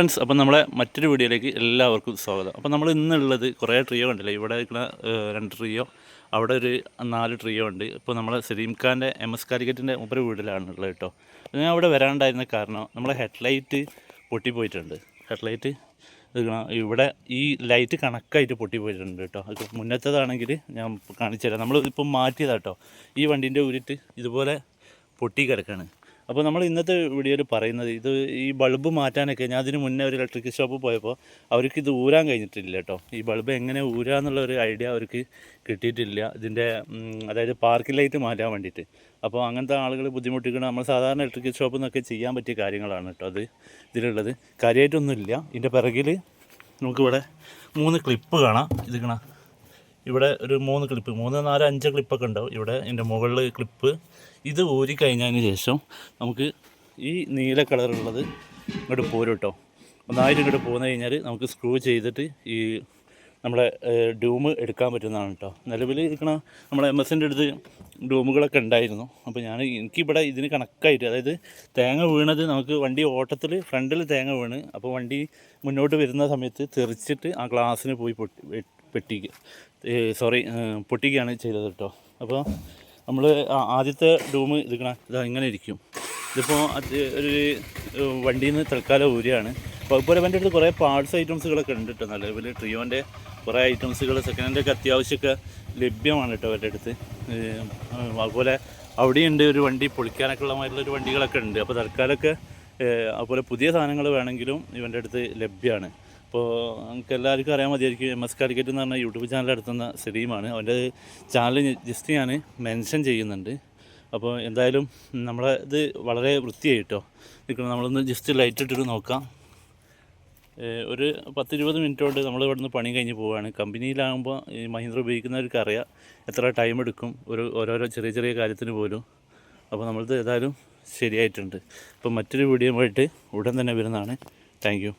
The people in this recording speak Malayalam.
ഫ്രണ്ട്സ് അപ്പം നമ്മളെ മറ്റൊരു വീഡിയോയിലേക്ക് എല്ലാവർക്കും സ്വാഗതം. അപ്പം നമ്മൾ ഇന്നുള്ളത് കുറേ ട്രിയോ ഉണ്ടല്ലോ? ഇവിടെ നിൽക്കുന്ന രണ്ട് ട്രിയോ അവിടെ ഒരു നാല് ട്രിയോ ഉണ്ട്. ഇപ്പോൾ നമ്മൾ സലീം ഖാന്റെ എം എസ് കാലിക്കറ്റിന്റെ മുപ്പര് വീട്ടിലാണുള്ളത് കേട്ടോ. ഞാൻ അവിടെ വരാണ്ടായിരുന്ന കാരണം നമ്മളെ ഹെഡ്ലൈറ്റ് പൊട്ടിപ്പോയിട്ടുണ്ട്. ഹെഡ്ലൈറ്റ് ഇവിടെ ഈ ലൈറ്റ് കണക്കായിട്ട് പൊട്ടിപ്പോയിട്ടുണ്ട് കേട്ടോ. അത് മുന്നത്തതാണെങ്കിൽ ഞാൻ കാണിച്ചു തരാം നമ്മൾ ഇപ്പം മാറ്റിയതാട്ടോ ഈ വണ്ടീന്റെ ഊരിട്ട് ഇതുപോലെ പൊട്ടി കിടക്കാണ്. അപ്പോൾ നമ്മൾ ഇന്നത്തെ വീഡിയോയിൽ പറയുന്നത് ഇത് ഈ ബൾബ് മാറ്റാനൊക്കെ ഞാൻ അതിന് മുന്നേ ഒരു ഇലക്ട്രിക് ഷോപ്പ് പോയപ്പോൾ അവർക്ക് ഇത് ഊരാൻ കഴിഞ്ഞിട്ടില്ല കേട്ടോ. ഈ ബൾബ് എങ്ങനെ ഊരാന്നുള്ള ഒരു ഐഡിയ അവർക്ക് കിട്ടിയിട്ടില്ല. ഇതിന്റെ അതായത് പാർക്കിംഗ് ലൈറ്റ് മാറ്റാൻ വേണ്ടിയിട്ട്. അപ്പോൾ അങ്ങനത്തെ ആളുകൾ ബുദ്ധിമുട്ടിക്കണം നമ്മൾ സാധാരണ ഇലക്ട്രിക് ഷോപ്പിൽ നിന്നൊക്കെ ചെയ്യാൻ പറ്റിയ കാര്യങ്ങളാണ് കേട്ടോ അത് ഇതിലുള്ളത്. കാര്യമായിട്ടൊന്നുമില്ല. ഇതിന്റെ പിറകിൽ നമുക്കിവിടെ മൂന്ന് ക്ലിപ്പ് കാണാം. ഇത് കാണാം. ഇവിടെ ഒരു മൂന്ന് ക്ലിപ്പ് മൂന്ന് നാല് അഞ്ച് ക്ലിപ്പൊക്കെ ഉണ്ടാവും. ഇവിടെ എന്റെ മുകളിൽ ക്ലിപ്പ് ഇത് ഊരി കഴിഞ്ഞതിന് ശേഷം നമുക്ക് ഈ നീല കളറുള്ളത് ഇങ്ങോട്ട് പോരും കേട്ടോ ഒന്നായിട്ട് ഇങ്ങോട്ട് പോകുന്ന കഴിഞ്ഞാൽ നമുക്ക് സ്ക്രൂ ചെയ്തിട്ട് ഈ നമ്മളെ ഡൂം എടുക്കാൻ പറ്റുന്നതാണ് കേട്ടോ നിലവിൽ ഇരിക്കണ നമ്മളെ എം എസിന്റെ അടുത്ത് ഡൂമുകളൊക്കെ ഉണ്ടായിരുന്നു. അപ്പോൾ ഞാൻ എനിക്കിവിടെ ഇതിന് കണക്കായിട്ട് അതായത് തേങ്ങ വീണത് നമുക്ക് വണ്ടി ഓട്ടത്തിൽ ഫ്രണ്ടിൽ തേങ്ങ വീണ്. അപ്പോൾ വണ്ടി മുന്നോട്ട് വരുന്ന സമയത്ത് തെറിച്ചിട്ട് ആ ഗ്ലാസ്സിന് പോയി പൊട്ടി പെട്ടിക്കുക സോറി പൊട്ടിക്കുകയാണ് ചെയ്തത് കേട്ടോ. അപ്പോൾ നമ്മൾ ആദ്യത്തെ ഡൂം ഇതിക്കണ ഇതാ ഇങ്ങനെ ഇരിക്കും. ഇതിപ്പോൾ ഒരു വണ്ടിയിൽ നിന്ന് തൽക്കാലം ഊരിയാണ്. അപ്പോൾ അതുപോലെ എന്റെ അടുത്ത് കുറേ പാർട്സ് ഐറ്റംസുകളൊക്കെ ഉണ്ട് കേട്ടോ നല്ല നിലവിൽ. ട്രിയോന്റെ കുറേ ഐറ്റംസുകൾ സെക്കൻഡ് ഹാൻഡൊക്കെ അത്യാവശ്യമൊക്കെ ലഭ്യമാണ് കേട്ടോ അവരുടെ അടുത്ത്. അതുപോലെ അവിടെയുണ്ട് ഒരു വണ്ടി പൊളിക്കാനൊക്കെ ഉള്ള മാതിരിയുള്ള ഒരു വണ്ടികളൊക്കെ ഉണ്ട്. അപ്പോൾ തൽക്കാലമൊക്കെ അതുപോലെ പുതിയ സാധനങ്ങൾ വേണമെങ്കിലും ഇവന്റെ അടുത്ത് ലഭ്യമാണ്. അപ്പോൾ നമുക്ക് എല്ലാവർക്കും അറിയാൻ മതിയായിരിക്കും. എം എസ് കാലിക്കറ്റ് എന്ന് പറഞ്ഞ യൂട്യൂബ് ചാനൽ നടത്തുന്ന സലീമാണ് അവന്റെ ചാനൽ ജസ്റ്റ് ഞാൻ മെൻഷൻ ചെയ്യുന്നുണ്ട്. അപ്പോൾ എന്തായാലും നമ്മളെ ഇത് വളരെ വൃത്തിയായിട്ടോ. നിൽക്കണം. നമ്മളൊന്ന് ജസ്റ്റ് ലൈറ്റ് ഇട്ടിട്ട് നോക്കാം. ഒരു പത്തിരുപത് മിനിറ്റ് കൊണ്ട് നമ്മൾ ഇവിടുന്ന് പണി കഴിഞ്ഞ് പോവുകയാണ് കമ്പനിയിലാകുമ്പോൾ ഈ മഹീന്ദ്ര ഉപയോഗിക്കുന്നവർക്ക് അറിയാം എത്ര ടൈം എടുക്കും. ഒരു ഓരോരോ ചെറിയ ചെറിയ കാര്യത്തിന് പോലും. അപ്പോൾ നമ്മളത് ഏതായാലും ശരിയായിട്ടുണ്ട്. അപ്പോൾ മറ്റൊരു വീഡിയോ ആയിട്ട് ഉടൻ തന്നെ വരുന്നതാണ്. താങ്ക്